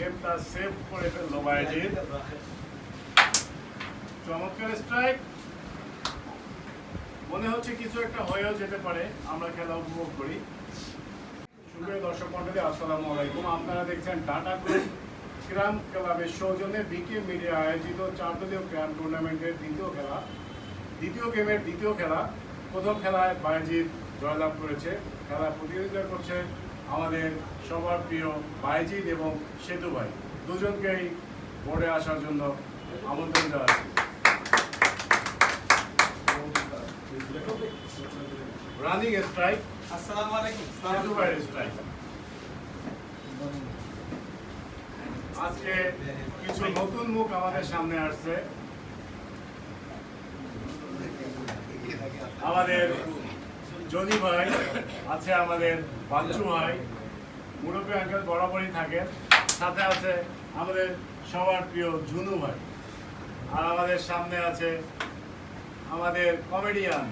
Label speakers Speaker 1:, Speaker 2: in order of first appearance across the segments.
Speaker 1: গেমটা সেভ করে ফেলল বায়াজিৎ চমৎকার স্ট্রাইক মনে হচ্ছে কিছু একটা হয়েও যেতে পারে, আমরা খেলা উপভোগ করি। সুপ্রিয় দর্শক মন্ডলী আসসালামু আলাইকুম। আপনারা দেখছেন টাটা গ্রুপ ক্রাম ক্লাবের সৌজন্যে বিকে মিডিয়া আয়োজিত চার দলীয় ক্রাম টুর্নামেন্টের দ্বিতীয় খেলা। দ্বিতীয় গেমের দ্বিতীয় খেলা। প্রথম খেলায় বায়জিৎ জয়লাভ করেছে, খেলা প্রতিযোগিতা করছে আমাদের সবার প্রিয় বাইজিৎ এবং সেতু ভাই। দুজনকেই বোর্ডে আসার জন্য আমন্ত্রণ জানাচ্ছি। রানিং স্ট্রাইক
Speaker 2: আসসালামু আলাইকুম।
Speaker 1: সেতু ভাইয়ের স্ট্রাইক আজকে কিছু নতুন মুখ আমাদের সামনে আসছে। আমাদের জনি ভাই, আছে আমাদের বাচ্চু ভাই, মুরব্বী আঙ্কেল বরাবরই থাকেন সাথে আছে আমাদের সবার প্রিয় ঝুনু ভাই। আর আমাদের সামনে আছে আমাদের কমেডিয়ান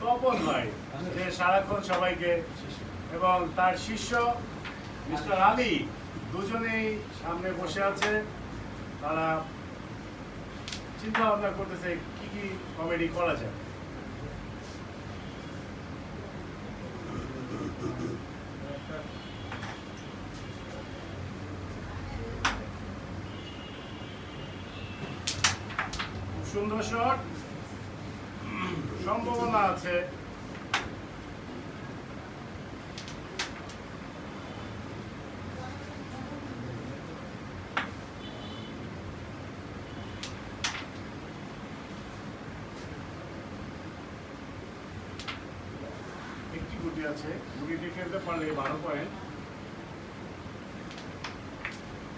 Speaker 1: তপন ভাই, যে সারাক্ষণ সবাইকে এবং তার শিষ্য মিস্টার আলী দুজনেই সামনে বসে আছে। তারা চিন্তা ভাবনা করতেছে, কি কি কমেডি করা যায়? সুন্দর শট। সম্ভাবনা আছে। একটি গুটি আছে। গুটিটি ফেলতে পারলে বারো পয়েন্ট।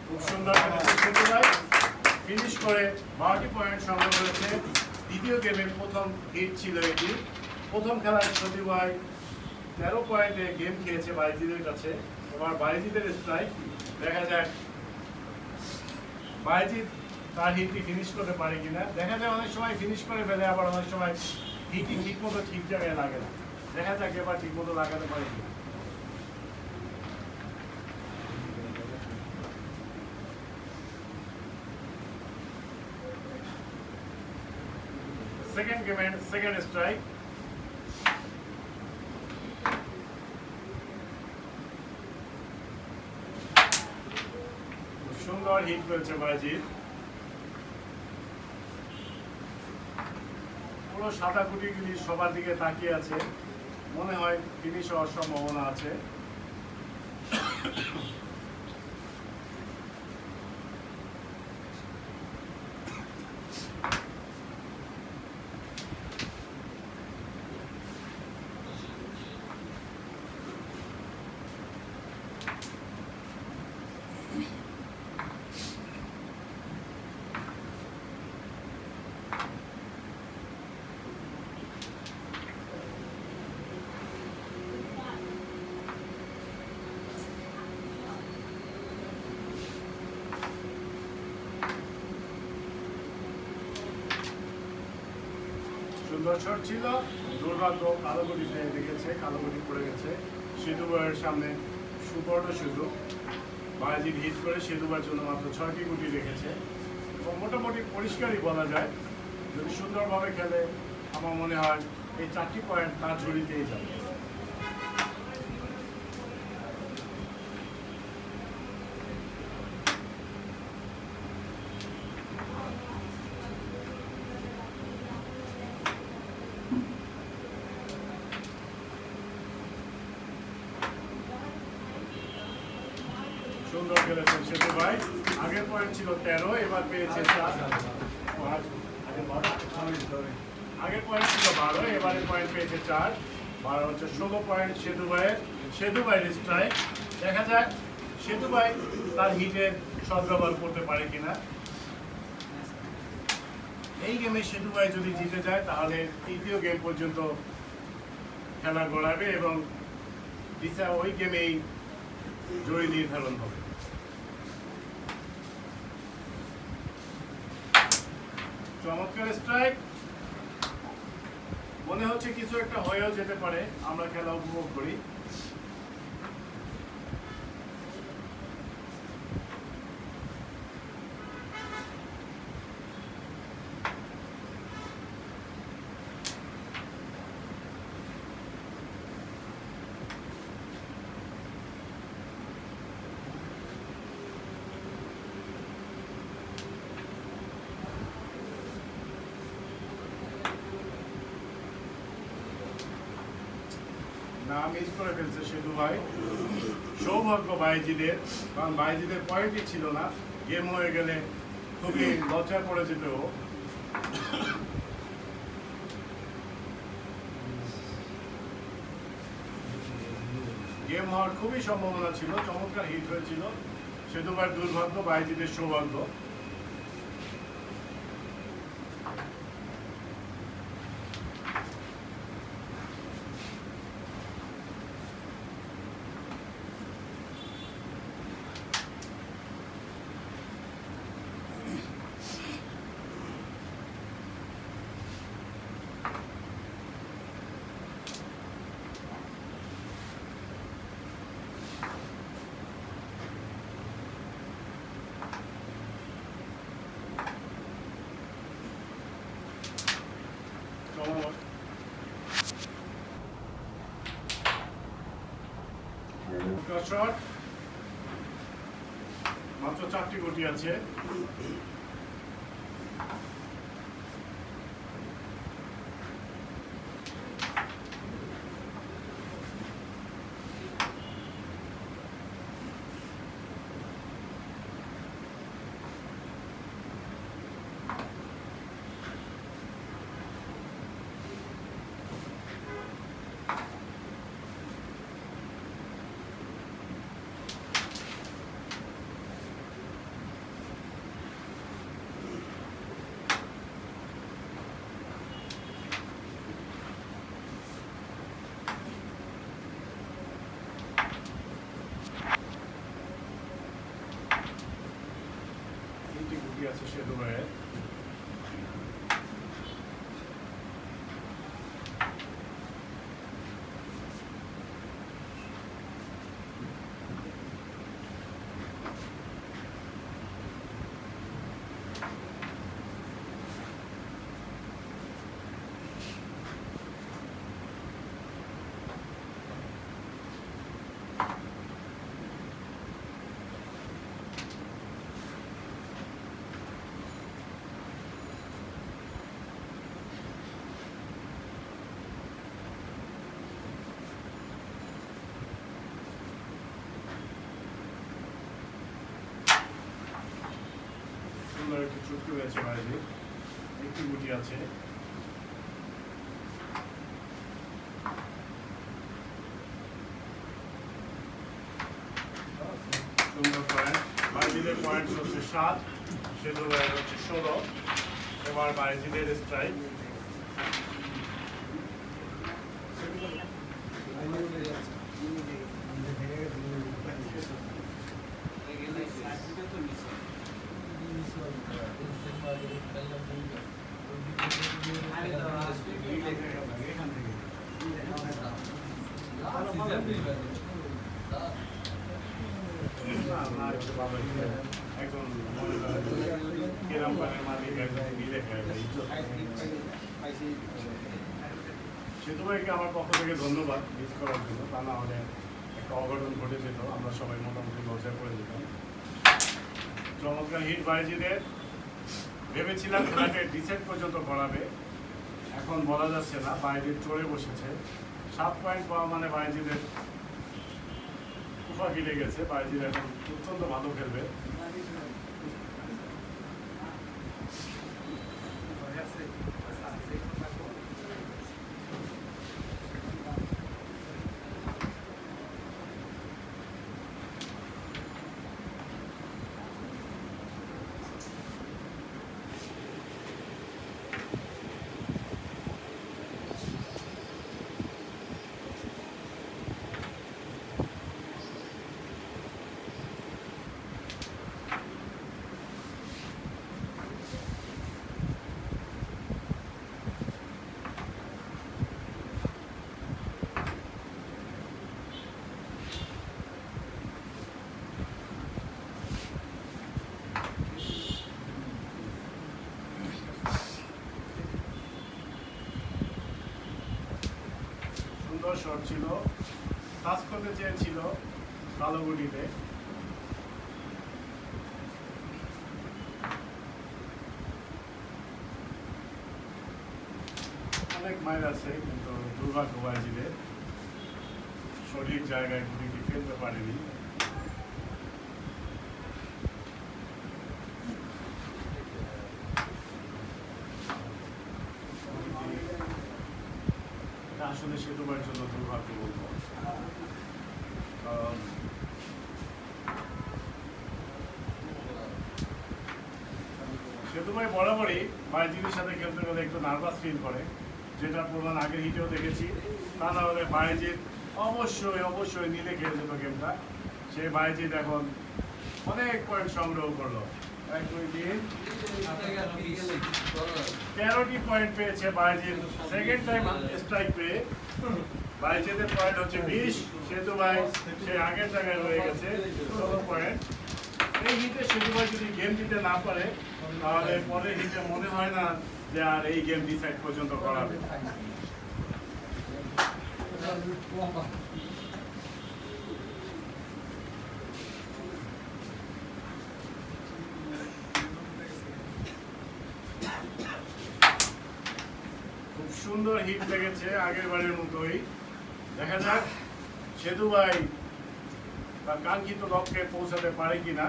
Speaker 1: খুব সুন্দর ফিনিশ করে বারোটি পয়েন্ট সংগ্রহ করেছে। দ্বিতীয় গেমের প্রথম হিট ছিল এটি। প্রথম খেলায় ভাই তেরো পয়েন্টে গেম খেয়েছে বাইজিদের কাছে। এবার বাইজিদের স্ট্রাইক দেখা যাক বাইজিৎ তার হিটটি ফিনিশ করতে পারে কিনা। দেখা যায় অনেক সময় ফিনিশ করে ফেলে, আবার অনেক সময় হিটটি ঠিক মতো ঠিক জায়গায় লাগে না। দেখা যাক এবার ঠিক মতো লাগাতে পারে কিনা। সেকেন্ড গেমের সেকেন্ড স্ট্রাইক সুন্দর হিট করেছে বাজিৎ পুরো সাদা কুটিগুলি সবার দিকে তাকিয়ে আছে। মনে হয় ফিনিশ হওয়ার সম্ভাবনা আছে। শট ছিল, দুর্ভাগ্য কালো গুটি ফেলে রেখেছে কালো গুটি পড়ে গেছে। সেতু বয়ের সামনে সুবর্ণ সেতু। বায়াজির হিট করে সেতু বয়ের জন্য মাত্র ছয়টি গুটি রেখেছে। এবং মোটামুটি পরিষ্কারই বলা যায়, যদি সুন্দরভাবে খেলে, আমার মনে হয় এই চারটি পয়েন্ট তার ঝুড়িতেই যাবে। সুন্দর খেলেছেন সেতু ভাই। আগের পয়েন্ট ছিল তেরো, এবার পেয়েছে আগের পয়েন্ট ছিল বারো এবারে পয়েন্ট পেয়েছে চার। বারো হচ্ছে ষোলো পয়েন্ট সেতু ভাইয়ের। সেতু ভাইয়ের স্ট্রাইক দেখা যাক সেতু ভাই তার হিটের সদ্ব্যবহার করতে পারে কিনা। এই গেমে সেতু ভাই যদি জিতে যায়, তাহলে তৃতীয় গেম পর্যন্ত খেলা গড়াবে এবং ওই গেমেই জয়ী নির্ধারণ হবে। চমৎকার স্ট্রাইক মনে হচ্ছে কিছু একটা হয়েও যেতে পারে, আমরা খেলা উপভোগ করি। না মিস করে ফেলছে সেতু ভাই। সৌভাগ্য বাইজিদের কারণ পয়েন্টই ছিল না। গেম হয়ে গেলে খুবই লজ্জায় পড়ে যেত গেম হওয়ার খুবই সম্ভাবনা ছিল, চমৎকার হিট হয়েছিল। সেতু ভাই দুর্ভাগ্য বাইজিদের সৌভাগ্য চমৎকার শট মাত্র চারটি গুটি আছে তিনটি গুটি আছে সেতু ভাইয়ের একটি চুটকি বাইরে আছে পয়েন্ট হচ্ছে সাত ভাইয়ের হচ্ছে ষোলো এবার বাইজিদের স্ট্রাইক সেতু ভাইকে আমার পক্ষ থেকে ধন্যবাদ মিস করার জন্য। তা না হলে একটা অঘটন ঘটে যেত আমরা সবাই মোটামুটি লজ্জা করে যেতাম। চমৎকার হিট বাইজিদের ভেবেছিলাম খেলাকে ডিসাইড পর্যন্ত করাবে এখন বলা যাচ্ছে না বাইজির চড়ে বসেছে। সাত পয়েন্ট পাওয়া মানে বাইজিদের কুফা গিলে গেছে। বাইজির এখন অত্যন্ত ভালো খেলবে। শট ছিল কাজ করতে চেয়েছিল কালোগুটিতে অনেক মায়ের আছে, কিন্তু দুর্ভাগ্য বাইজিদের সঠিক জায়গায় গুটিটি ফেলতে পারেনি। আসলে সেতুবার জন্য দুর্ভাগ্য বলব সেতু ভাই বরাবরই বাইজিদের সাথে খেলতে গেলে একটু নার্ভাস ফিল করে, যেটা প্রমাণ আগের হিটেও দেখেছি। তা না হলে বাইজিৎ অবশ্যই অবশ্যই নিলে খেলে যেত গেমটা। সেই বাইজিৎ এখন অনেক পয়েন্ট সংগ্রহ করল। তেরোটি পয়েন্ট পেয়েছে বাইজিৎ। সেকেন্ড টাইম স্ট্রাইক পেয়ে। বাইজিতের পয়েন্ট হচ্ছে বিশ। সেতু ভাই, সে আগের জায়গায় রয়ে গেছে। ষোলো পয়েন্ট এই হিটে সেতু ভাই যদি গেম দিতে না পারে, তাহলে পরের হিটে মনে হয় না যে আর এই গেম ডিসাইড পর্যন্ত করাবে খুব সুন্দর হিট লেগেছে আগের বারের মতোই। দেখা যাক সেতু ভাই তার কাঙ্ক্ষিত লক্ষ্যে পৌঁছাতে পারে কিনা।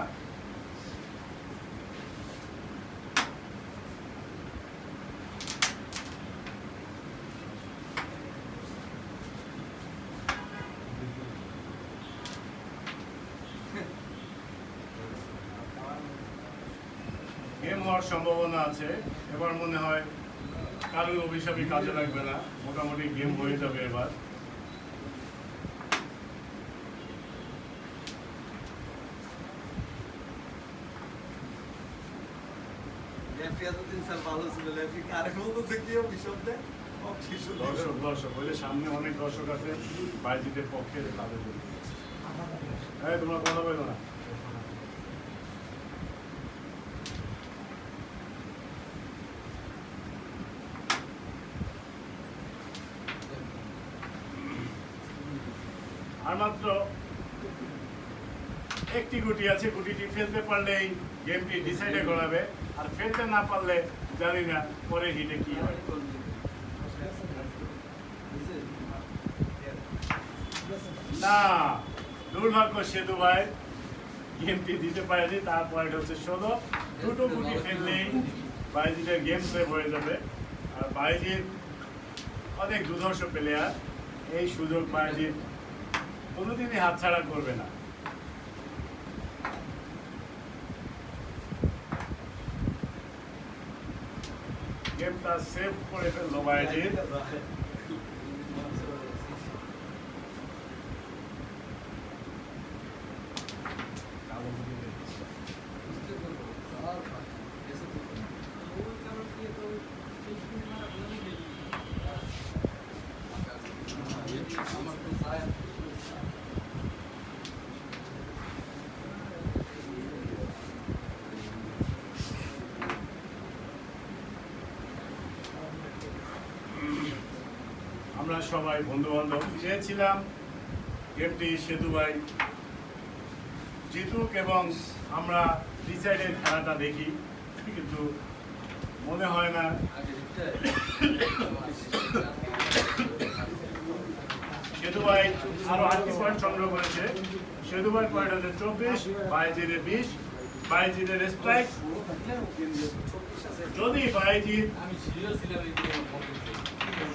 Speaker 1: হওয়ার সম্ভাবনা আছে। এবার মনে হয় কারোর অভিশাপই কাজে লাগবে না। মোটামুটি গেম হয়ে যাবে এবার। দর্শক দর্শক ওই সামনে অনেক দর্শক আছে বাইজিতের পক্ষে তাদের তোমরা কথা বলো না। আর মাত্র একটি গুটি আছে, গুটিটি ফেলতে পারলেই গেমটি ডিসাইডে করাবে আর ফেলতে না পারলে জানি না পরে হিটে কি হয়। না, দুর্ভাগ্য সেতু ভাই, গেমটি দিতে পারেনি, তার পয়েন্ট হচ্ছে ষোলো। দুটো গুটি ফেললেই বাইজিদের গেম সেভ হয়ে যাবে। আর বাইজির অনেক দুর্ধর্ষ প্লেয়ার এই সুযোগ বাইজির কোনোদিনই হাত ছাড়া করবে না। গেমটা সেভ করে ফেলল বাইজির আমরা সবাই বন্ধু বান্ধব চেয়েছিলাম গেমটি সেতু ভাই জিতুক এবং আমরা ডিসাইডের খেলাটা দেখি, কিন্তু মনে হয় না। সেতুবাই আরও আটটি পয়েন্ট সংগ্রহ করেছে। সেতুবাই পয়েন্ট হচ্ছে চব্বিশ বাইজিরে বিশ বাইজিরের স্ট্রাইক যদি বাইজির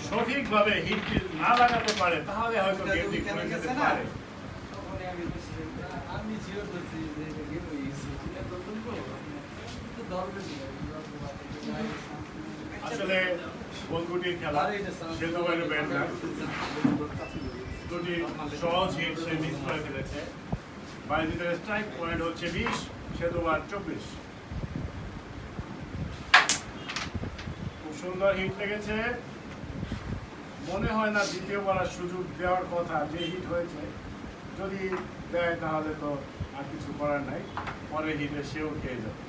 Speaker 1: সঠিকভাবে হিটটি না লাগাতে পারে তাহলে হয়তো গেমটি করে যেতে পারে।
Speaker 3: আমি গেম এটা তো তো দরকার
Speaker 1: আসলে বন্ধুটির খেলা সেতু বাইরে ব্যাট না। দুটি সহজ হিট সে মিস করে ফেলেছে। বাইজিদের স্ট্রাইক পয়েন্ট হচ্ছে বিশ সেতুবার চব্বিশ। খুব সুন্দর হিট লেগেছে। মনে হয় না দ্বিতীয়বার সুযোগ দেওয়ার কথা যে হিট হয়েছে। যদি দেয়, তাহলে তো আর কিছু করার নাই। পরে হিটে সেও খেয়ে যাবে।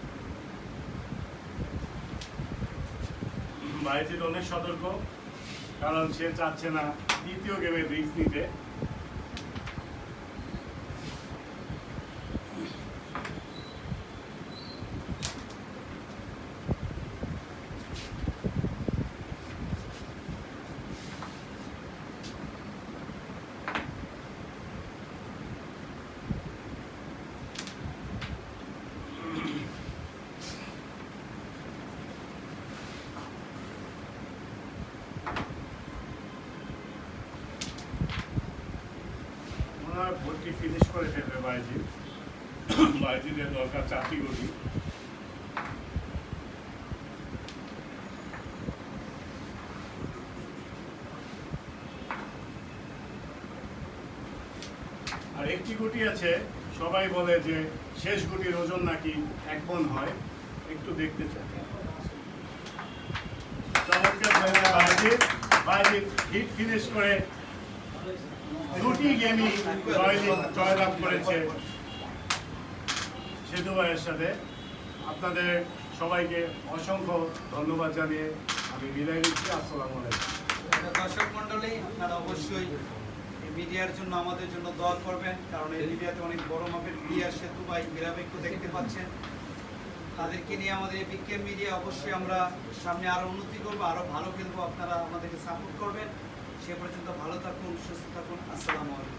Speaker 1: বাইজিৎ অনেক সতর্ক, কারণ সে চাচ্ছে না দ্বিতীয় গেমে রিস্ক নিতে। বাইজিদের দরকার চারটি গুটি আর একটি গুটি আছে, সবাই বলে যে শেষ গুটির ওজন নাকি এক মন হয়, একটু দেখতে চাই। করে জয়লাভ করেছে। সেতু ভাইয়ের সাথে আপনাদের সবাইকে অসংখ্য ধন্যবাদ জানিয়ে আমি বিদায় নিচ্ছি। আসসালাম
Speaker 2: দর্শক মন্ডলী আপনারা অবশ্যই এই মিডিয়ার জন্য আমাদের জন্য দোয়া করবেন, কারণ এই মিডিয়াতে অনেক বড় মাপের প্লেয়ার সেতু ভাই মীরাবেককে দেখতে পাচ্ছেন। তাদেরকে নিয়ে আমাদের এই বিজ্ঞান মিডিয়া অবশ্যই আমরা সামনে আরও উন্নতি করব আরও ভালো খেলব। আপনারা আমাদেরকে সাপোর্ট করবেন। সে পর্যন্ত ভালো থাকুন, সুস্থ থাকুন। আসসালামু আলাইকুম।